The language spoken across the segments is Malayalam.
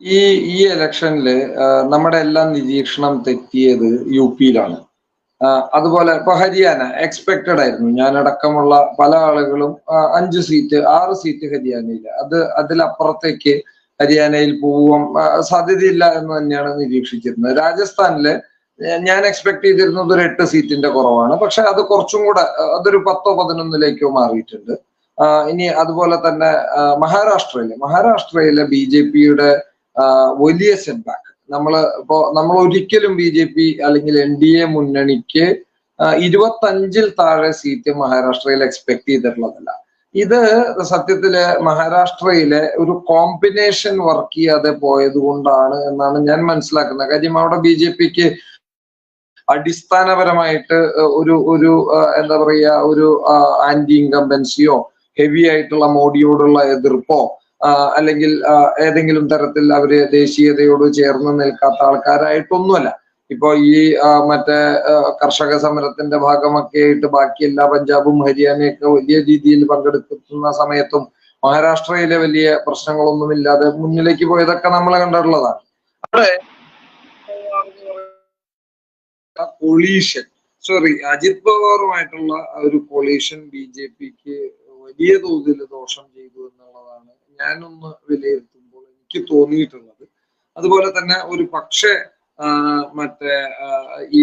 ഈ ഈ ഇലക്ഷനിൽ നമ്മുടെ എല്ലാം നിരീക്ഷണം തെറ്റിയത് യു പിയിലാണ്. അതുപോലെ ഇപ്പൊ ഹരിയാന എക്സ്പെക്റ്റഡ് ആയിരുന്നു. ഞാൻ അടക്കമുള്ള പല ആളുകളും അഞ്ച് സീറ്റ് ആറ് സീറ്റ് ഹരിയാനയിൽ അത് അതിലപ്പുറത്തേക്ക് ഹരിയാനയിൽ പോവാൻ സാധ്യതയില്ല എന്ന് തന്നെയാണ് നിരീക്ഷിച്ചിരുന്നത്. രാജസ്ഥാനിൽ ഞാൻ എക്സ്പെക്ട് ചെയ്തിരുന്നത് ഒരു എട്ട് സീറ്റിന്റെ കുറവാണ്. പക്ഷെ അത് കുറച്ചും കൂടെ അതൊരു പത്തോ പതിനൊന്നിലേക്കോ മാറിയിട്ടുണ്ട്. ഇനി അതുപോലെ തന്നെ മഹാരാഷ്ട്രയിൽ. മഹാരാഷ്ട്രയിലെ ബി ജെ പിയുടെ വലിയ സെറ്റ്ബാക്ക് നമ്മൾ ഇപ്പോ നമ്മൾ ഒരിക്കലും ബി ജെ പി അല്ലെങ്കിൽ എൻ ഡി എ മുന്നണിക്ക് ഇരുപത്തഞ്ചിൽ താഴെ സീറ്റ് മഹാരാഷ്ട്രയിൽ എക്സ്പെക്ട് ചെയ്തിട്ടുള്ളതല്ല. ഇത് സത്യത്തിൽ മഹാരാഷ്ട്രയിലെ ഒരു കോമ്പിനേഷൻ വർക്ക് ചെയ്യാതെ പോയത് കൊണ്ടാണ് എന്നാണ് ഞാൻ മനസ്സിലാക്കുന്നത്. കാര്യം അവിടെ ബി ജെ പിക്ക് അടിസ്ഥാനപരമായിട്ട് ഒരു ഒരു എന്താ പറയുക ഒരു ആന്റി ഇൻകംബൻസിയോ ഹെവി ആയിട്ടുള്ള മോഡിയോടുള്ള എതിർപ്പോ അല്ലെങ്കിൽ ഏതെങ്കിലും തരത്തിൽ അവർ ദേശീയതയോട് ചേർന്ന് നിൽക്കാത്ത ആൾക്കാരായിട്ടൊന്നുമല്ല. ഇപ്പോൾ ഈ മറ്റേ കർഷക സമരത്തിന്റെ ഭാഗമൊക്കെ ആയിട്ട് ബാക്കി എല്ലാ പഞ്ചാബും ഹരിയാനയൊക്കെ വലിയ രീതിയിൽ പങ്കെടുക്കുന്ന സമയത്തും മഹാരാഷ്ട്രയിലെ വലിയ പ്രശ്നങ്ങളൊന്നും ഇല്ലാതെ മുന്നിലേക്ക് പോയതൊക്കെ നമ്മൾ കണ്ടിട്ടുള്ളതാണ് അവിടെ കൊളീഷൻ സോറി അജിത് പവാറുമായിട്ടുള്ള ഒരു കൊളീഷൻ ബി ജെ പിക്ക് വലിയ തോതിൽ ദോഷം ചെയ്തു എന്നുള്ളതാണ് ഞാനൊന്ന് വിലയിരുത്തുമ്പോൾ എനിക്ക് തോന്നിയിട്ടുള്ളത് അതുപോലെ തന്നെ ഒരു പക്ഷേ മറ്റേ ഈ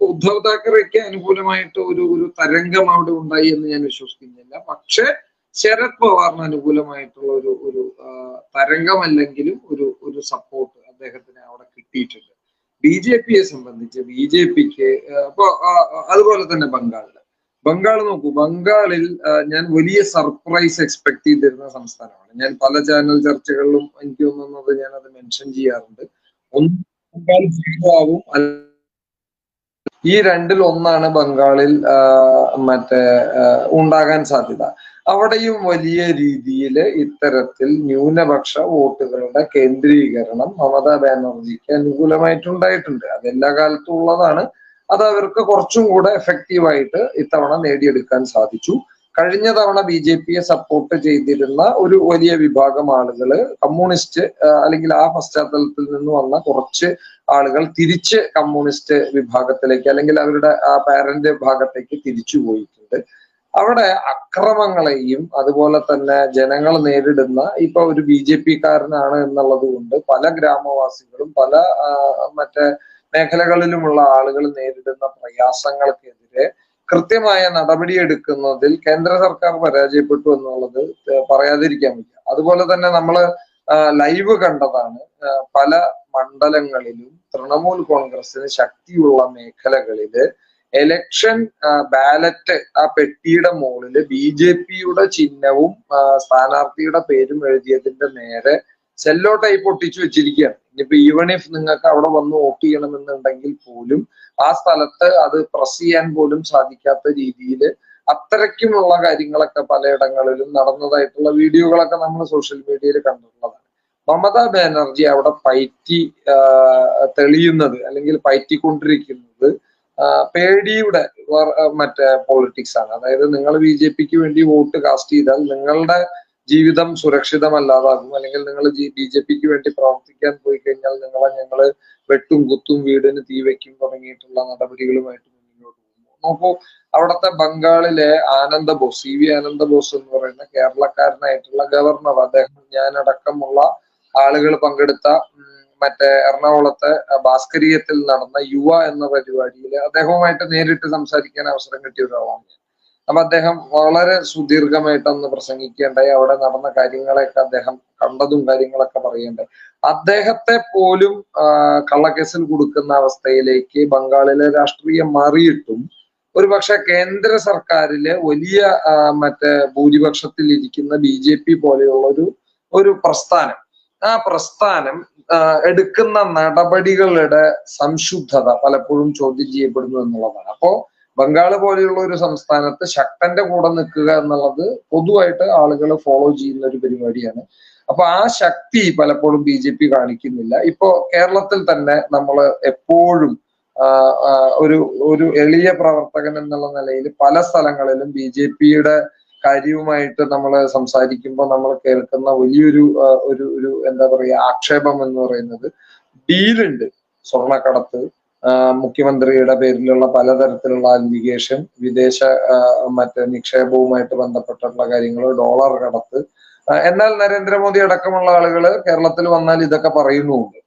ഉദ്ധവ് താക്കറെക്ക് അനുകൂലമായിട്ട് ഒരു ഒരു തരംഗം അവിടെ ഉണ്ടായി എന്ന് ഞാൻ വിശ്വസിക്കുന്നില്ല. പക്ഷെ ശരത് പവാറിന് അനുകൂലമായിട്ടുള്ള ഒരു ഒരു തരംഗം തരംഗമല്ലെങ്കിലും ഒരു ഒരു സപ്പോർട്ട് അദ്ദേഹത്തിന് അവിടെ കിട്ടിയിട്ടുണ്ട്. ബി ജെ പിയെ സംബന്ധിച്ച് ബി ജെ പിക്ക് അപ്പൊ അതുപോലെ തന്നെ ബംഗാളിൽ ബംഗാൾ നോക്കൂ. ബംഗാളിൽ ഞാൻ വലിയ സർപ്രൈസ് എക്സ്പെക്ട് ചെയ്തിരുന്ന സംസ്ഥാനമാണ്. ഞാൻ പല ചാനൽ ചർച്ചകളിലും എനിക്ക് തോന്നുന്നത് ഞാൻ അത് മെൻഷൻ ചെയ്യാറുണ്ട്. ഒന്ന് ബംഗാൾ ആവും. ഈ രണ്ടിൽ ഒന്നാണ് ബംഗാളിൽ മറ്റേ ഉണ്ടാകാൻ സാധ്യത. അവിടെയും വലിയ രീതിയിൽ ഇത്തരത്തിൽ ന്യൂനപക്ഷ വോട്ടുകളുടെ കേന്ദ്രീകരണം മമതാ ബാനർജിക്ക് അനുകൂലമായിട്ടുണ്ടായിട്ടുണ്ട്. അതെല്ലാ കാലത്തും ഉള്ളതാണ്. അത് അവർക്ക് കുറച്ചും കൂടെ എഫക്റ്റീവായിട്ട് ഇത്തവണ നേടിയെടുക്കാൻ സാധിച്ചു. കഴിഞ്ഞ തവണ ബി ജെ പിയെ സപ്പോർട്ട് ചെയ്തിരുന്ന ഒരു വലിയ വിഭാഗം ആളുകൾ കമ്മ്യൂണിസ്റ്റ് അല്ലെങ്കിൽ ആ പശ്ചാത്തലത്തിൽ നിന്ന് വന്ന കുറച്ച് ആളുകൾ തിരിച്ച് കമ്മ്യൂണിസ്റ്റ് വിഭാഗത്തിലേക്ക് അല്ലെങ്കിൽ അവരുടെ ആ പാരന്റ് ഭാഗത്തേക്ക് തിരിച്ചു പോയിട്ടുണ്ട്. അവിടെ അക്രമങ്ങളെയും അതുപോലെ തന്നെ ജനങ്ങൾ നേരിടുന്ന ഇപ്പൊ ഒരു ബി ജെ പി കാരനാണ് എന്നുള്ളത് കൊണ്ട് പല ഗ്രാമവാസികളും പല മറ്റേ മേഖലകളിലുമുള്ള ആളുകൾ നേരിടുന്ന പ്രയാസങ്ങൾക്കെതിരെ കൃത്യമായ നടപടിയെടുക്കുന്നതിൽ കേന്ദ്ര സർക്കാർ പരാജയപ്പെട്ടു എന്നുള്ളത് പറയാതിരിക്കാൻ വയ്യ. അതുപോലെ തന്നെ നമ്മൾ ലൈവ് കണ്ടതാണ്. പല മണ്ഡലങ്ങളിലും തൃണമൂൽ കോൺഗ്രസിന് ശക്തിയുള്ള മേഖലകളിൽ എലക്ഷൻ ബാലറ്റ് ആ പെട്ടിയുടെ മുകളിൽ ബി ജെ പിയുടെ ചിഹ്നവും സ്ഥാനാർത്ഥിയുടെ പേരും എഴുതിയതിന്റെ നേരെ സെല്ലോ ടൈപ്പ് ഒട്ടിച്ചു വെച്ചിരിക്കുകയാണ്. ഇനിയിപ്പോ ഈവൺ ഇഫ് നിങ്ങൾക്ക് അവിടെ വന്ന് വോട്ട് ചെയ്യണമെന്നുണ്ടെങ്കിൽ പോലും ആ സ്ഥലത്ത് അത് പ്രസ് ചെയ്യാൻ പോലും സാധിക്കാത്ത രീതിയിൽ അത്രയ്ക്കുമുള്ള കാര്യങ്ങളൊക്കെ പലയിടങ്ങളിലും നടന്നതായിട്ടുള്ള വീഡിയോകളൊക്കെ നമ്മൾ സോഷ്യൽ മീഡിയയിൽ കണ്ടിട്ടുള്ളതാണ്. മമതാ ബാനർജി അവിടെ പയറ്റി തെളിയുന്നത് അല്ലെങ്കിൽ പയറ്റിക്കൊണ്ടിരിക്കുന്നത് പേടിയുടെ മറ്റേ പൊളിറ്റിക്സ് ആണ്. അതായത് നിങ്ങൾ ബി ജെ പിക്ക് വേണ്ടി വോട്ട് കാസ്റ്റ് ചെയ്താൽ നിങ്ങളുടെ ജീവിതം സുരക്ഷിതമല്ലാതാകും. അല്ലെങ്കിൽ നിങ്ങൾ ബി ജെ പിക്ക് വേണ്ടി പ്രവർത്തിക്കാൻ പോയി കഴിഞ്ഞാൽ നിങ്ങളെ ഞങ്ങൾ വെട്ടും കുത്തും വീടിന് തീ വെക്കും തുടങ്ങിയിട്ടുള്ള നടപടികളുമായിട്ട് മുന്നോട്ട് പോകുന്നു. നോക്കൂ അവിടുത്തെ ബംഗാളിലെ ആനന്ദ ബോസ് സി വി ആനന്ദ ബോസ് എന്ന് പറയുന്ന കേരളക്കാരനായിട്ടുള്ള ഗവർണർ അദ്ദേഹം ഞാനടക്കമുള്ള ആളുകൾ പങ്കെടുത്ത മറ്റേ എറണാകുളത്തെ ഭാസ്കരീയത്തിൽ നടന്ന യുവ എന്ന പരിപാടിയിൽ അദ്ദേഹവുമായിട്ട് നേരിട്ട് സംസാരിക്കാൻ അവസരം കിട്ടിയ ഒരാളാണ് ഞാൻ. അപ്പൊ അദ്ദേഹം വളരെ സുദീർഘമായിട്ട് അന്ന് പ്രസംഗിക്കേണ്ടായി. അവിടെ നടന്ന കാര്യങ്ങളെയൊക്കെ അദ്ദേഹം കണ്ടതും കാര്യങ്ങളൊക്കെ പറയേണ്ടത് അദ്ദേഹത്തെ പോലും കള്ളക്കേസിൽ കൊടുക്കുന്ന അവസ്ഥയിലേക്ക് ബംഗാളിലെ രാഷ്ട്രീയം മാറിയിട്ടും ഒരുപക്ഷെ കേന്ദ്ര സർക്കാരിലെ വലിയ മറ്റേ ഭൂരിപക്ഷത്തിൽ ഇരിക്കുന്ന ബി ജെ പി പോലെയുള്ള ഒരു ഒരു പ്രസ്ഥാനം. ആ പ്രസ്ഥാനം എടുക്കുന്ന നടപടികളുടെ സംശുദ്ധത പലപ്പോഴും ചോദ്യം ചെയ്യപ്പെടുന്നു എന്നുള്ളതാണ്. അപ്പോ ബംഗാൾ പോലെയുള്ള ഒരു സംസ്ഥാനത്ത് ശക്തന്റെ കൂടെ നിൽക്കുക എന്നുള്ളത് പൊതുവായിട്ട് ആളുകൾ ഫോളോ ചെയ്യുന്ന ഒരു പരിപാടിയാണ്. അപ്പൊ ആ ശക്തി പലപ്പോഴും ബി ജെ പി കാണിക്കുന്നില്ല. ഇപ്പോ കേരളത്തിൽ തന്നെ നമ്മൾ എപ്പോഴും ഒരു ഒരു എളിയ പ്രവർത്തകൻ എന്നുള്ള നിലയിൽ പല സ്ഥലങ്ങളിലും ബി ജെ പിയുടെ കാര്യവുമായിട്ട് നമ്മൾ സംസാരിക്കുമ്പോൾ നമ്മൾ കേൾക്കുന്ന വലിയൊരു ഒരു ഒരു എന്താ പറയുക ആക്ഷേപം എന്ന് പറയുന്നത് ഡീലുണ്ട്. സ്വർണക്കടത്ത് ആ, മുഖ്യമന്ത്രിയുടെ പേരിലുള്ള പലതരത്തിലുള്ള അലിഗേഷൻ വിദേശ മറ്റേ നിക്ഷേപവുമായിട്ട് ബന്ധപ്പെട്ടിട്ടുള്ള കാര്യങ്ങൾ ഡോളർ കടത്ത്. എന്നാൽ നരേന്ദ്രമോദി അടക്കമുള്ള ആളുകൾ കേരളത്തിൽ വന്നാൽ ഇതൊക്കെ പറയുന്നുണ്ട്.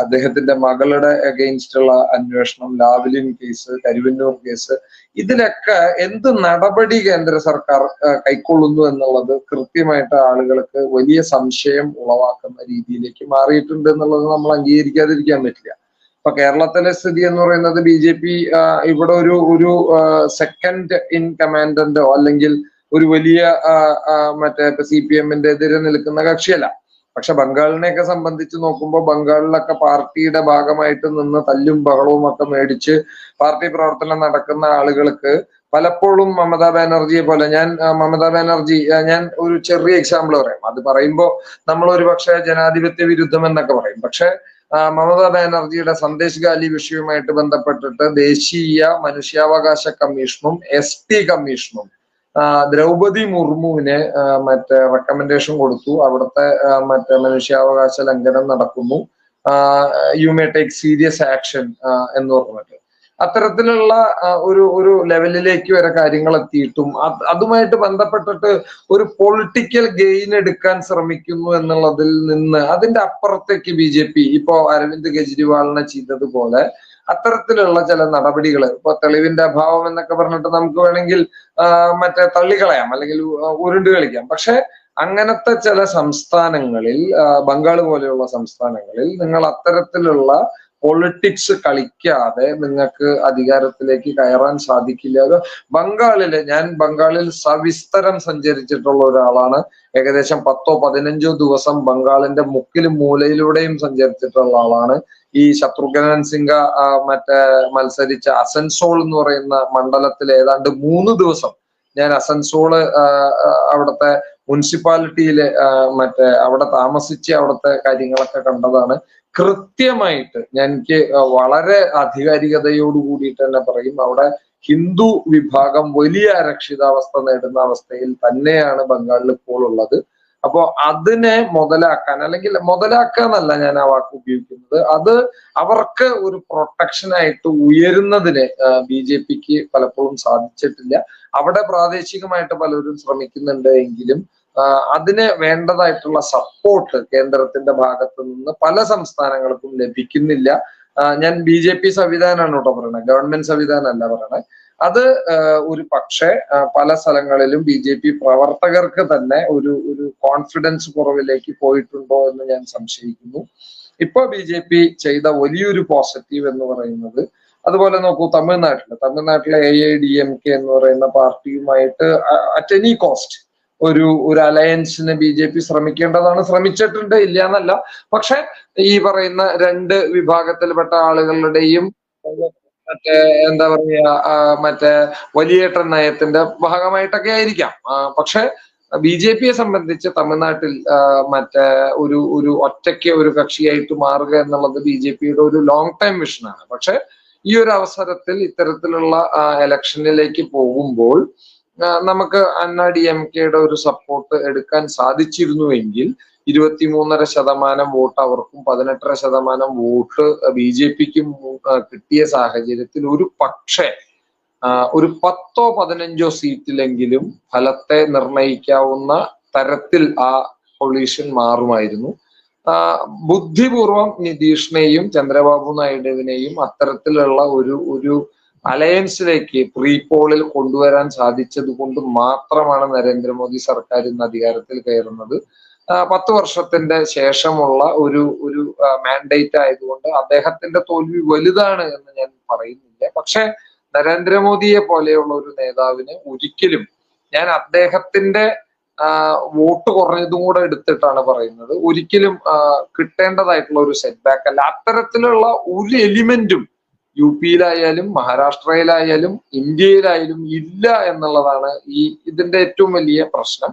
അദ്ദേഹത്തിന്റെ മകളുടെ അഗെയിൻസ്റ്റ് ഉള്ള അന്വേഷണം ലാവ്ലിൻ കേസ് കരുവന്നൂർ കേസ് ഇതിലൊക്കെ എന്ത് നടപടി കേന്ദ്ര സർക്കാർ കൈക്കൊള്ളുന്നു എന്നുള്ളത് കൃത്യമായിട്ട് ആളുകൾക്ക് വലിയ സംശയം ഉളവാക്കുന്ന രീതിയിലേക്ക് മാറിയിട്ടുണ്ട് എന്നുള്ളത് നമ്മൾ അംഗീകരിക്കാതിരിക്കാൻ പറ്റില്ല. ഇപ്പൊ കേരളത്തിലെ സ്ഥിതി എന്ന് പറയുന്നത് ബി ജെ പി ഇവിടെ ഒരു ഒരു സെക്കൻഡ് ഇൻ കമാൻഡന്റോ അല്ലെങ്കിൽ ഒരു വലിയ മറ്റേ ഇപ്പൊ സി പി എമ്മിന്റെ എതിരെ നിൽക്കുന്ന കക്ഷിയല്ല. പക്ഷെ ബംഗാളിനെയൊക്കെ സംബന്ധിച്ച് നോക്കുമ്പോൾ ബംഗാളിലൊക്കെ പാർട്ടിയുടെ ഭാഗമായിട്ട് നിന്ന് തല്ലും ബഹളവും ഒക്കെ മേടിച്ച് പാർട്ടി പ്രവർത്തനം നടക്കുന്ന ആളുകൾക്ക് പലപ്പോഴും മമതാ ബാനർജിയെ പോലെ ഞാൻ മമതാ ബാനർജി ഞാൻ ഒരു ചെറിയ എക്സാമ്പിൾ പറയാം. അത് പറയുമ്പോൾ നമ്മൾ ഒരു പക്ഷേ ജനാധിപത്യ വിരുദ്ധം എന്നൊക്കെ പറയും. പക്ഷെ മമതാ ബാനർജിയുടെ സന്ദേശ് ഗാലി വിഷയവുമായിട്ട് ബന്ധപ്പെട്ടിട്ട് ദേശീയ മനുഷ്യാവകാശ കമ്മീഷനും എസ് ടി കമ്മീഷനും ദ്രൗപതി മുർമുവിന് മറ്റേ റെക്കമെൻഡേഷൻ കൊടുത്തു. അവിടുത്തെ മറ്റേ മനുഷ്യാവകാശ ലംഘനം നടക്കുന്നു. You may take serious action എന്ന് പറഞ്ഞിട്ട്. അത്തരത്തിലുള്ള ഒരു ഒരു ലെവലിലേക്ക് വരെ കാര്യങ്ങൾ എത്തിയിട്ടും അതുമായിട്ട് ബന്ധപ്പെട്ടിട്ട് ഒരു പൊളിറ്റിക്കൽ ഗെയിൻ എടുക്കാൻ ശ്രമിക്കുന്നു എന്നുള്ളതിൽ നിന്ന് അതിന്റെ അപ്പുറത്തേക്ക് ബി ജെ പി ഇപ്പോ അരവിന്ദ് കെജ്രിവാളിനെ ചെയ്തതുപോലെ അത്തരത്തിലുള്ള ചില നടപടികൾ ഇപ്പൊ തെളിവിന്റെ അഭാവം എന്നൊക്കെ പറഞ്ഞിട്ട് നമുക്ക് വേണമെങ്കിൽ മറ്റേ തള്ളിക്കളയാം അല്ലെങ്കിൽ ഉരുണ്ട് കളിക്കാം. പക്ഷെ അങ്ങനത്തെ ചില സംസ്ഥാനങ്ങളിൽ ബംഗാൾ പോലെയുള്ള സംസ്ഥാനങ്ങളിൽ നിങ്ങൾ അത്തരത്തിലുള്ള പൊളിറ്റിക്സ് കളിക്കാതെ നിങ്ങൾക്ക് അധികാരത്തിലേക്ക് കയറാൻ സാധിക്കില്ല. ബംഗാളിൽ ഞാൻ ബംഗാളിൽ സവിസ്തരം സഞ്ചരിച്ചിട്ടുള്ള ഒരാളാണ്. ഏകദേശം പത്തോ പതിനഞ്ചോ ദിവസം ബംഗാളിന്റെ മുക്കിലും മൂലയിലൂടെയും സഞ്ചരിച്ചിട്ടുള്ള ആളാണ്. ഈ ശത്രുഘ്നൻ സിംഗ മറ്റേ മത്സരിച്ച അസൻസോൾ എന്ന് പറയുന്ന മണ്ഡലത്തിൽ ഏതാണ്ട് മൂന്ന് ദിവസം ഞാൻ അസൻസോൾ അവിടുത്തെ മുനിസിപ്പാലിറ്റിയിലെ മറ്റേ അവിടെ താമസിച്ച് അവിടുത്തെ കാര്യങ്ങളൊക്കെ കണ്ടതാണ്. കൃത്യമായിട്ട് ഞാൻ എനിക്ക് വളരെ ആധികാരികതയോട് കൂടിയിട്ട് തന്നെ പറയും അവിടെ ഹിന്ദു വിഭാഗം വലിയ അരക്ഷിതാവസ്ഥ നേടുന്ന അവസ്ഥയിൽ തന്നെയാണ് ബംഗാളിൽ ഇപ്പോൾ ഉള്ളത്. അപ്പോ അതിനെ മുതലാക്കാൻ അല്ലെങ്കിൽ മുതലാക്കാന്നല്ല ഞാൻ ആ വാക്ക് ഉപയോഗിക്കുന്നത് അത് അവർക്ക് ഒരു പ്രൊട്ടക്ഷൻ ആയിട്ട് ഉയരുന്നതിന് ബി ജെ പിക്ക് പലപ്പോഴും സാധിച്ചിട്ടില്ല. അവിടെ പ്രാദേശികമായിട്ട് പലരും ശ്രമിക്കുന്നുണ്ട് എങ്കിലും അതിന് വേണ്ടതായിട്ടുള്ള സപ്പോർട്ട് കേന്ദ്രത്തിന്റെ ഭാഗത്ത് നിന്ന് പല സംസ്ഥാനങ്ങൾക്കും ലഭിക്കുന്നില്ല. ഞാൻ ബി ജെ പി സംവിധാനമാണ് കേട്ടോ പറയണത് ഗവൺമെന്റ് സംവിധാനമല്ല പറയണത് അത് ഒരു പക്ഷേ പല സ്ഥലങ്ങളിലും ബി ജെ പി പ്രവർത്തകർക്ക് തന്നെ ഒരു ഒരു കോൺഫിഡൻസ് കുറവിലേക്ക് പോയിട്ടുണ്ടോ എന്ന് ഞാൻ സംശയിക്കുന്നു. ഇപ്പൊ ബി ജെ പി ചെയ്ത വലിയൊരു പോസിറ്റീവ് എന്ന് പറയുന്നത് അതുപോലെ നോക്കൂ തമിഴ്നാട്ടിൽ തമിഴ്നാട്ടിലെ A I D M K എന്ന് പറയുന്ന പാർട്ടിയുമായിട്ട് അറ്റ് എനി കോസ്റ്റ് ഒരു ഒരു അലയൻസിന് ബി ജെ പി ശ്രമിക്കേണ്ടതാണ്. ശ്രമിച്ചിട്ടുണ്ട് ഇല്ല എന്നല്ല പക്ഷെ ഈ പറയുന്ന രണ്ട് വിഭാഗത്തിൽപ്പെട്ട ആളുകളുടെയും മറ്റേ എന്താ പറയാ മറ്റേ വലിയേട്ടൻ നയത്തിന്റെ ഭാഗമായിട്ടൊക്കെ ആയിരിക്കാം. പക്ഷെ ബി ജെ പിയെ സംബന്ധിച്ച് തമിഴ്നാട്ടിൽ മറ്റേ ഒരു ഒരു ഒറ്റയ്ക്ക് ഒരു കക്ഷിയായിട്ട് മാറുക എന്നുള്ളത് ബി ജെ പിയുടെ ഒരു ലോങ് ടൈം വിഷനാണ് പക്ഷെ ഈ ഒരു അവസരത്തിൽ ഇത്തരത്തിലുള്ള ഇലക്ഷനിലേക്ക് പോകുമ്പോൾ നമുക്ക് അന്നാ ഡി എം കെയുടെ ഒരു സപ്പോർട്ട് എടുക്കാൻ സാധിച്ചിരുന്നുവെങ്കിൽ ഇരുപത്തിമൂന്നര ശതമാനം വോട്ട് അവർക്കും പതിനെട്ടര ശതമാനം വോട്ട് ബി ജെ പിക്കും കിട്ടിയ സാഹചര്യത്തിൽ ഒരു പക്ഷേ ഒരു പത്തോ പതിനഞ്ചോ സീറ്റിലെങ്കിലും ഫലത്തെ നിർണയിക്കാവുന്ന തരത്തിൽ ആ കൊളീഷൻ മാറുമായിരുന്നു. ബുദ്ധിപൂർവം നിതീഷിനെയും ചന്ദ്രബാബു നായിഡുവിനെയും അത്തരത്തിലുള്ള ഒരു ഒരു അലയൻസിലേക്ക് പ്രീപോളിൽ കൊണ്ടുവരാൻ സാധിച്ചത് കൊണ്ട് മാത്രമാണ് നരേന്ദ്രമോദി സർക്കാർ ഇന്ന് അധികാരത്തിൽ കയറുന്നത്. പത്ത് വർഷത്തിന്റെ ശേഷമുള്ള ഒരു ഒരു മാൻഡേറ്റ് ആയതുകൊണ്ട് അദ്ദേഹത്തിന്റെ തോൽവി വലുതാണ് എന്ന് ഞാൻ പറയുന്നില്ല. പക്ഷെ നരേന്ദ്രമോദിയെ പോലെയുള്ള ഒരു നേതാവിന് ഒരിക്കലും ഞാൻ അദ്ദേഹത്തിന്റെ വോട്ട് കുറഞ്ഞതും കൂടെ എടുത്തിട്ടാണ് പറയുന്നത്. ഒരിക്കലും കിട്ടേണ്ടതായിട്ടുള്ള ഒരു സെറ്റ് ബാക്ക് അല്ല. അത്തരത്തിലുള്ള ഒരു എലിമെന്റും യു പിയിലായാലും മഹാരാഷ്ട്രയിലായാലും ഇന്ത്യയിലായാലും ഇല്ല എന്നുള്ളതാണ് ഈ ഇതിന്റെ ഏറ്റവും വലിയ പ്രശ്നം.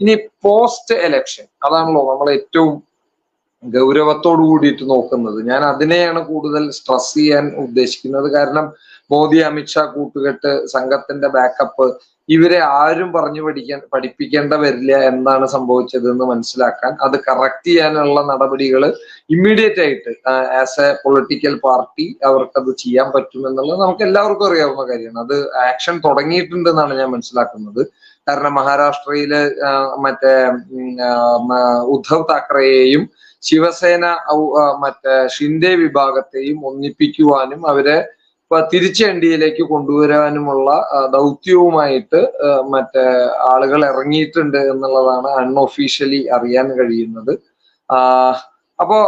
ഇനി പോസ്റ്റ് എലക്ഷൻ അതാണല്ലോ നമ്മൾ ഏറ്റവും ഗൗരവത്തോടു കൂടിയിട്ട് നോക്കുന്നത്. ഞാൻ അതിനെയാണ് കൂടുതൽ സ്ട്രെസ് ചെയ്യാൻ ഉദ്ദേശിക്കുന്നത്. കാരണം മോദി അമിത്ഷാ കൂട്ടുകെട്ട് സംഘത്തിന്റെ ബാക്കപ്പ് ഇവരെ ആരും പറഞ്ഞു പഠിക്കാൻ പഠിപ്പിക്കേണ്ട വരില്ല എന്താണ് സംഭവിച്ചത് എന്ന് മനസ്സിലാക്കാൻ അത് കറക്റ്റ് ചെയ്യാനുള്ള നടപടികൾ ഇമ്മീഡിയറ്റ് ആയിട്ട് ആസ് എ പൊളിറ്റിക്കൽ പാർട്ടി അവർക്കത് ചെയ്യാൻ പറ്റുമെന്നുള്ളത് നമുക്ക് എല്ലാവർക്കും അറിയാവുന്ന കാര്യമാണ്. അത് ആക്ഷൻ തുടങ്ങിയിട്ടുണ്ട് എന്നാണ് ഞാൻ മനസ്സിലാക്കുന്നത്. കാരണം മഹാരാഷ്ട്രയിൽ മറ്റേ ഉദ്ധവ് താക്കറെയെയും ശിവസേന മറ്റേ ഷിൻഡെ വിഭാഗത്തെയും ഒന്നിപ്പിക്കുവാനും അവരെ തിരിച്ച് എൻ ഡി എയിലേക്ക് കൊണ്ടുവരാനുമുള്ള ദൗത്യവുമായിട്ട് മറ്റേ ആളുകൾ ഇറങ്ങിയിട്ടുണ്ട് എന്നുള്ളതാണ് അൺഒഫീഷ്യലി അറിയാൻ കഴിയുന്നത്. അപ്പോ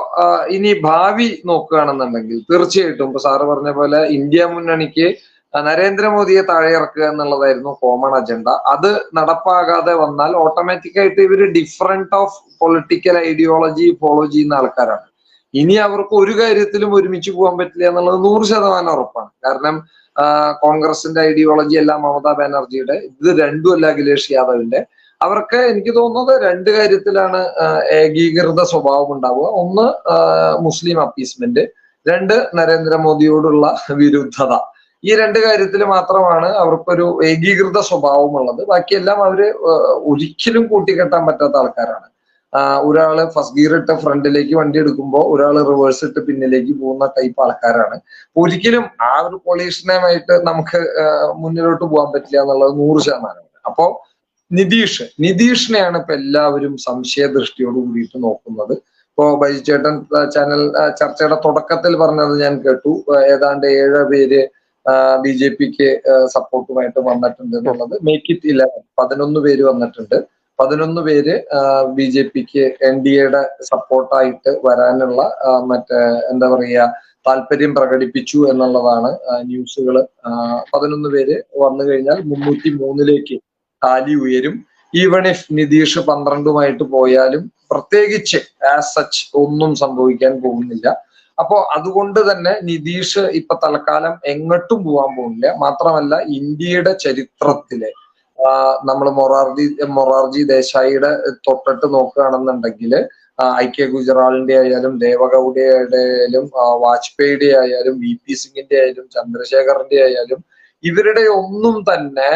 ഇനി ഭാവി നോക്കുകയാണെന്നുണ്ടെങ്കിൽ തീർച്ചയായിട്ടും ഇപ്പൊ സാറ് പറഞ്ഞ പോലെ ഇന്ത്യ മുന്നണിക്ക് നരേന്ദ്രമോദിയെ താഴെ ഇറക്കുക എന്നുള്ളതായിരുന്നു കോമൺ അജണ്ട അത് നടപ്പാകാതെ വന്നാൽ ഓട്ടോമാറ്റിക്കായിട്ട് ഇവർ different of political ideology follow ചെയ്യുന്ന ആൾക്കാരാണ്. ഇനി അവർക്ക് ഒരു കാര്യത്തിലും ഒരുമിച്ച് പോകാൻ പറ്റില്ല എന്നുള്ളത് നൂറ് ശതമാനം ഉറപ്പാണ്. കാരണം കോൺഗ്രസിന്റെ ഐഡിയോളജി അല്ല മമതാ ബാനർജിയുടെ ഇത് രണ്ടും അല്ല അഖിലേഷ് യാദവിന്റെ. അവർക്ക് എനിക്ക് തോന്നുന്നത് രണ്ട് കാര്യത്തിലാണ് ഏകീകൃത സ്വഭാവം ഉണ്ടാവുക. ഒന്ന് മുസ്ലിം അപ്പീസ്മെന്റ്. രണ്ട് നരേന്ദ്രമോദിയോടുള്ള വിരുദ്ധത. ഈ രണ്ട് കാര്യത്തിൽ മാത്രമാണ് അവർക്കൊരു ഏകീകൃത സ്വഭാവമുള്ളത് ബാക്കിയെല്ലാം അവർ ഒരിക്കലും കൂട്ടിക്കെട്ടാൻ പറ്റാത്ത ആൾക്കാരാണ്. ഒരാൾ ഫസ്റ്റ് ഗിയർ ഇട്ട് ഫ്രണ്ടിലേക്ക് വണ്ടി എടുക്കുമ്പോൾ ഒരാൾ റിവേഴ്സ് ഇട്ട് പിന്നിലേക്ക് പോകുന്ന ടൈപ്പ് ആൾക്കാരാണ്. ഒരിക്കലും ആ ഒരു കൊളീഷനുമായിട്ട് നമുക്ക് മുന്നിലോട്ട് പോകാൻ പറ്റില്ല എന്നുള്ളത് നൂറ് ശതമാനമാണ്. അപ്പോ നിതീഷ് നിതീഷിനെയാണ് ഇപ്പൊ എല്ലാവരും സംശയ ദൃഷ്ടിയോട് കൂടിയിട്ട് നോക്കുന്നത്. ഇപ്പോ ബൈജേട്ടൻ ചാനൽ ചർച്ചയുടെ തുടക്കത്തിൽ പറഞ്ഞത് ഞാൻ കേട്ടു. ഏതാണ്ട് ഏഴ് പേര് ബി ജെ പിക്ക് സപ്പോർട്ടുമായിട്ട് വന്നിട്ടുണ്ട് എന്നുള്ളത്. മേക്ക് ഇറ്റ് ഇലവൻ പതിനൊന്ന് പേര് വന്നിട്ടുണ്ട്. പതിനൊന്ന് പേര് ബി ജെ പിക്ക് എൻ ഡി എയുടെ സപ്പോർട്ടായിട്ട് വരാനുള്ള മറ്റേ എന്താ പറയുക താല്പര്യം പ്രകടിപ്പിച്ചു എന്നുള്ളതാണ് ന്യൂസുകൾ പതിനൊന്ന് പേര് വന്നു കഴിഞ്ഞാൽ മുന്നൂറ്റി മൂന്നിലേക്ക് കാലി ഉയരും. ഈവൺ ഇഫ് നിതീഷ് പന്ത്രണ്ടുമായിട്ട് പോയാലും പ്രത്യേകിച്ച് ആസ് സച്ച് ഒന്നും സംഭവിക്കാൻ പോകുന്നില്ല. അപ്പോ അതുകൊണ്ട് തന്നെ നിതീഷ് ഇപ്പൊ തൽക്കാലം എങ്ങോട്ടും പോകാൻ പോകുന്നില്ല. മാത്രമല്ല ഇന്ത്യയുടെ ചരിത്രത്തിലെ നമ്മൾ മൊറാർജി മൊറാർജി ദേശായിയുടെ തൊട്ടിട്ട് നോക്കുകയാണെന്നുണ്ടെങ്കിൽ ഐ കെ ഗുജറാളിന്റെ ആയാലും ദേവഗൌഡയുടെ ആയാലും വാജ്പേയിയുടെ ആയാലും വി പി സിംഗിന്റെ ആയാലും ചന്ദ്രശേഖറിന്റെ ആയാലും ഇവരുടെ ഒന്നും തന്നെ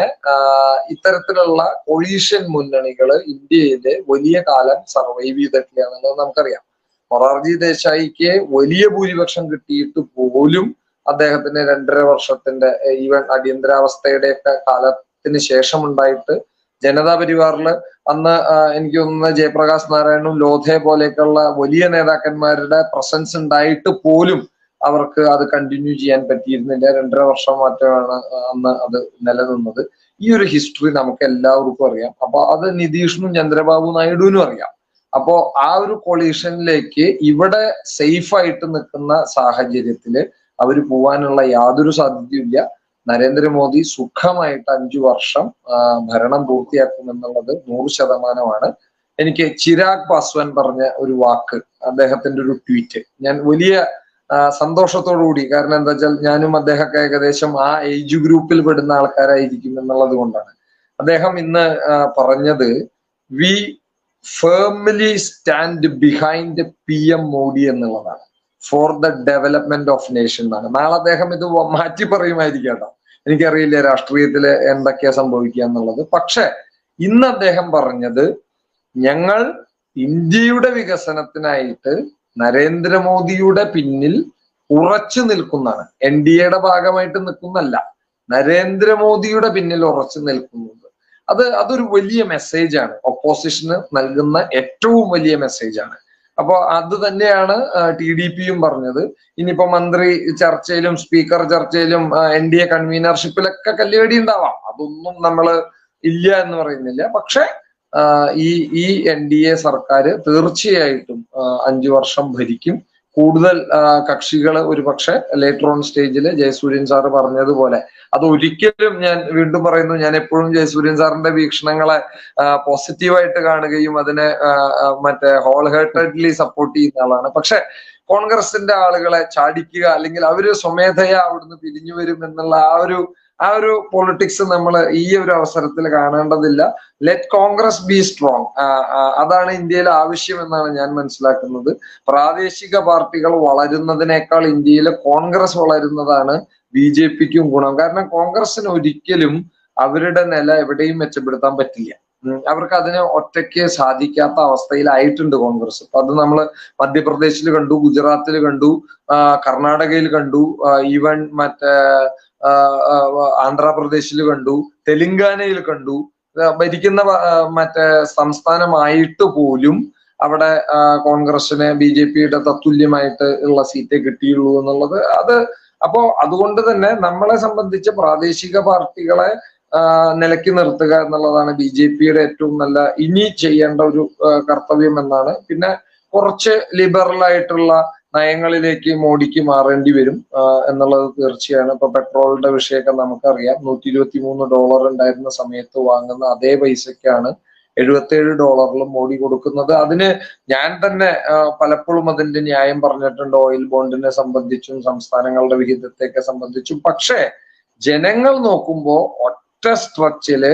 ഇത്തരത്തിലുള്ള കൊളീഷ്യൻ മുന്നണികൾ ഇന്ത്യയിലെ വലിയ കാലം സർവൈവ് ചെയ്തിട്ടില്ല എന്നുള്ളത് നമുക്കറിയാം. മൊറാർജി ദേശായിക്ക് വലിയ ഭൂരിപക്ഷം കിട്ടിയിട്ട് പോലും അദ്ദേഹത്തിന് രണ്ടര വർഷത്തിന്റെ ഈവൻ അടിയന്തരാവസ്ഥയുടെ ഒക്കെ കാലത്തിന് ശേഷം ഉണ്ടായിട്ട് ജനതാ പരിവാറിൽ അന്ന് എനിക്ക് തോന്നുന്ന ജയപ്രകാശ് നാരായണും ലോധെ പോലെയൊക്കെയുള്ള വലിയ നേതാക്കന്മാരുടെ പ്രസൻസ് ഉണ്ടായിട്ട് പോലും അവർക്ക് അത് കണ്ടിന്യൂ ചെയ്യാൻ പറ്റിയിരുന്നില്ല. രണ്ടര വർഷം മാറ്റമാണ് അന്ന് അത് നിലനിന്നത്. ഈ ഒരു ഹിസ്റ്ററി നമുക്ക് എല്ലാവർക്കും അറിയാം. അപ്പൊ അത് നിതീഷിനും ചന്ദ്രബാബു നായിഡുവിനും അറിയാം. അപ്പോ ആ ഒരു കൊളീഷനിലേക്ക് ഇവിടെ സേഫ് ആയിട്ട് നിൽക്കുന്ന സാഹചര്യത്തിൽ അവർ പോവാനുള്ള യാതൊരു സാധ്യതയുമില്ല. നരേന്ദ്രമോദി സുഖമായിട്ട് അഞ്ചു വർഷം ഭരണം പൂർത്തിയാക്കുമെന്നുള്ളത് നൂറ് ശതമാനമാണ്. എനിക്ക് ചിരാഗ് പാസ്വാൻ പറഞ്ഞ ഒരു വാക്ക് അദ്ദേഹത്തിന്റെ ഒരു ട്വീറ്റ്. ഞാൻ വലിയ സന്തോഷത്തോടുകൂടി കൂടി കാരണം എന്താ വെച്ചാൽ ഞാനും അദ്ദേഹമൊക്കെ ഏകദേശം ആ ഏജ് ഗ്രൂപ്പിൽ പെടുന്ന ആൾക്കാരായിരിക്കും എന്നുള്ളത് കൊണ്ടാണ്. അദ്ദേഹം ഇന്ന് പറഞ്ഞത് we family stand behind P M Modi എന്നുള്ളതാണ്. For the development of nation എന്നാണ്. നാളെ അദ്ദേഹം ഇത് മാറ്റി പറയുമായിരിക്കും എനിക്കറിയില്ല രാഷ്ട്രീയത്തിൽ എന്തൊക്കെയാ സംഭവിക്കുക എന്നുള്ളത്. പക്ഷെ ഇന്ന് അദ്ദേഹം പറഞ്ഞത് ഞങ്ങൾ ഇന്ത്യയുടെ വികസനത്തിനായിട്ട് നരേന്ദ്രമോദിയുടെ പിന്നിൽ ഉറച്ചു നിൽക്കുന്നതാണ്. എൻ ഡി എയുടെ ഭാഗമായിട്ട് നിൽക്കുന്നല്ല നരേന്ദ്രമോദിയുടെ പിന്നിൽ ഉറച്ചു നിൽക്കുന്നുണ്ട് അത് അതൊരു വലിയ മെസ്സേജാണ് ഒപ്പോസിഷന് നൽകുന്ന ഏറ്റവും വലിയ മെസ്സേജാണ് അപ്പൊ അത് തന്നെയാണ് ടി ഡി പിയും പറഞ്ഞത്. ഇനിയിപ്പോ മന്ത്രി ചർച്ചയിലും സ്പീക്കർ ചർച്ചയിലും എൻ ഡി എ കൺവീനർഷിപ്പിലൊക്കെ കല്ലുകടി ഉണ്ടാവാം. അതൊന്നും നമ്മൾ ഇല്ല എന്ന് പറയുന്നില്ല. പക്ഷെ ഈ ഈ എൻ ഡി എ സർക്കാർ തീർച്ചയായിട്ടും അഞ്ചു വർഷം ഭരിക്കും. കൂടുതൽ കക്ഷികൾ ഒരു പക്ഷെ ലേറ്റർ ഓൺ സ്റ്റേജിൽ ജയസൂര്യൻ സാറ് പറഞ്ഞതുപോലെ അത് ഒരിക്കലും ഞാൻ വീണ്ടും പറയുന്നു ഞാൻ എപ്പോഴും ജയസൂര്യൻ സാറിന്റെ വീക്ഷണങ്ങളെ പോസിറ്റീവായിട്ട് കാണുകയും അതിനെ മറ്റേ ഹോൾ ഹേർട്ടഡ്ലി സപ്പോർട്ട് ചെയ്യുന്ന ആളാണ്. പക്ഷെ കോൺഗ്രസിന്റെ ആളുകളെ ചാടിക്കുക അല്ലെങ്കിൽ അവർ സ്വമേധയാ അവിടുന്ന് പിരിഞ്ഞു വരും എന്നുള്ള ആ ഒരു ആ ഒരു പൊളിറ്റിക്സ് നമ്മൾ ഈ ഒരു അവസരത്തിൽ കാണേണ്ടതില്ല. ലെറ്റ് കോൺഗ്രസ് ബി സ്ട്രോങ് അതാണ് ഇന്ത്യയിൽ ആവശ്യം എന്നാണ് ഞാൻ മനസ്സിലാക്കുന്നത്. പ്രാദേശിക പാർട്ടികൾ വളരുന്നതിനേക്കാൾ ഇന്ത്യയിൽ കോൺഗ്രസ് വളരുന്നതാണ് ബി ജെ പിക്കും ഗുണം. കാരണം കോൺഗ്രസിന് ഒരിക്കലും അവരുടെ നില എവിടെയും മെച്ചപ്പെടുത്താൻ പറ്റില്ല. അവർക്ക് അതിന് ഒറ്റയ്ക്ക് സാധിക്കാത്ത അവസ്ഥയിലായിട്ടുണ്ട് കോൺഗ്രസ്. അപ്പൊ അത് നമ്മൾ മധ്യപ്രദേശിൽ കണ്ടു ഗുജറാത്തിൽ കണ്ടു കർണാടകയിൽ കണ്ടു ഈവൻ മറ്റേ ആന്ധ്രാപ്രദേശിൽ കണ്ടു തെലുങ്കാനയിൽ കണ്ടു. ഭരിക്കുന്ന മറ്റേ സംസ്ഥാനമായിട്ട് പോലും അവിടെ കോൺഗ്രസിന് ബി ജെ പിയുടെ തത്തുല്യമായിട്ട് ഉള്ള സീറ്റേ കിട്ടിയുള്ളൂ എന്നുള്ളത് അത് അപ്പോ അതുകൊണ്ട് തന്നെ നമ്മളെ സംബന്ധിച്ച് പ്രാദേശിക പാർട്ടികളെ നിലക്കി നിർത്തുക എന്നുള്ളതാണ് ബി ജെ പിയുടെ ഏറ്റവും നല്ല ഇനി ചെയ്യേണ്ട ഒരു കർത്തവ്യം എന്നാണ്. പിന്നെ കുറച്ച് ലിബറൽ ആയിട്ടുള്ള നയങ്ങളിലേക്ക് മോഡിക്ക് മാറേണ്ടി വരും എന്നുള്ളത് തീർച്ചയാണ്. ഇപ്പൊ പെട്രോളിന്റെ വിഷയമൊക്കെ നമുക്കറിയാം. നൂറ്റി ഇരുപത്തി മൂന്ന് ഡോളർ ഉണ്ടായിരുന്ന സമയത്ത് വാങ്ങുന്ന അതേ പൈസക്കാണ് എഴുപത്തേഴ് ഡോളറിലും മോഡി കൊടുക്കുന്നത്. അതിന് ഞാൻ തന്നെ പലപ്പോഴും അതിന്റെ ന്യായം പറഞ്ഞിട്ടുണ്ട്. ഓയിൽ ബോണ്ടിനെ സംബന്ധിച്ചും സംസ്ഥാനങ്ങളുടെ വിഹിതത്തെയൊക്കെ സംബന്ധിച്ചും. പക്ഷേ ജനങ്ങൾ നോക്കുമ്പോൾ ഒറ്റ സ്ട്രച്ചിൽ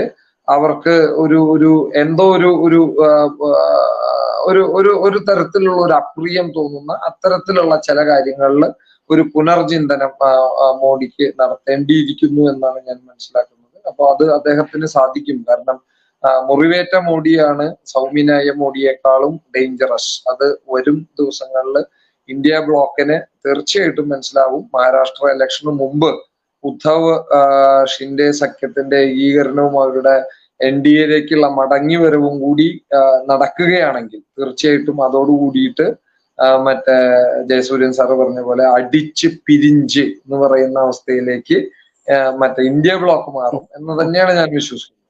അവർക്ക് ഒരു ഒരു എന്തോ ഒരു ഒരു ഒരു ഒരു ഒരു തരത്തിലുള്ള ഒരു അപ്രിയം തോന്നുന്ന അത്തരത്തിലുള്ള ചില കാര്യങ്ങളിൽ ഒരു പുനർചിന്തനം മോഡിക്ക് നടത്തേണ്ടിയിരിക്കുന്നു എന്നാണ് ഞാൻ മനസ്സിലാക്കുന്നത്. അപ്പൊ അത് അദ്ദേഹത്തിന് സാധിക്കും. കാരണം മുറിവേറ്റ മോഡിയാണ് സൗമ്യനായ മോഡിയേക്കാളും ഡേഞ്ചറസ് അത് വരും ദിവസങ്ങളിൽ ഇന്ത്യ ബ്ലോക്കിന് തീർച്ചയായിട്ടും മനസ്സിലാവും. മഹാരാഷ്ട്ര ഇലക്ഷന് മുമ്പ് ഉദ്ധവ് ഷിൻഡെ സഖ്യത്തിന്റെ ഏകീകരണവും അവരുടെ എൻ ഡി എയിലേക്കുള്ള മടങ്ങി വരവും കൂടി നടക്കുകയാണെങ്കിൽ തീർച്ചയായിട്ടും അതോടുകൂടിയിട്ട് കൂടിയിട്ട് മറ്റേ ജയസൂര്യൻ സാറ് പറഞ്ഞ പോലെ അടിച്ച് പിരിഞ്ച് എന്ന് പറയുന്ന അവസ്ഥയിലേക്ക് മറ്റേ ഇന്ത്യ ബ്ലോക്ക് മാറും. എന്ന് തന്നെയാണ് ഞാൻ വിശ്വസിക്കുന്നത്.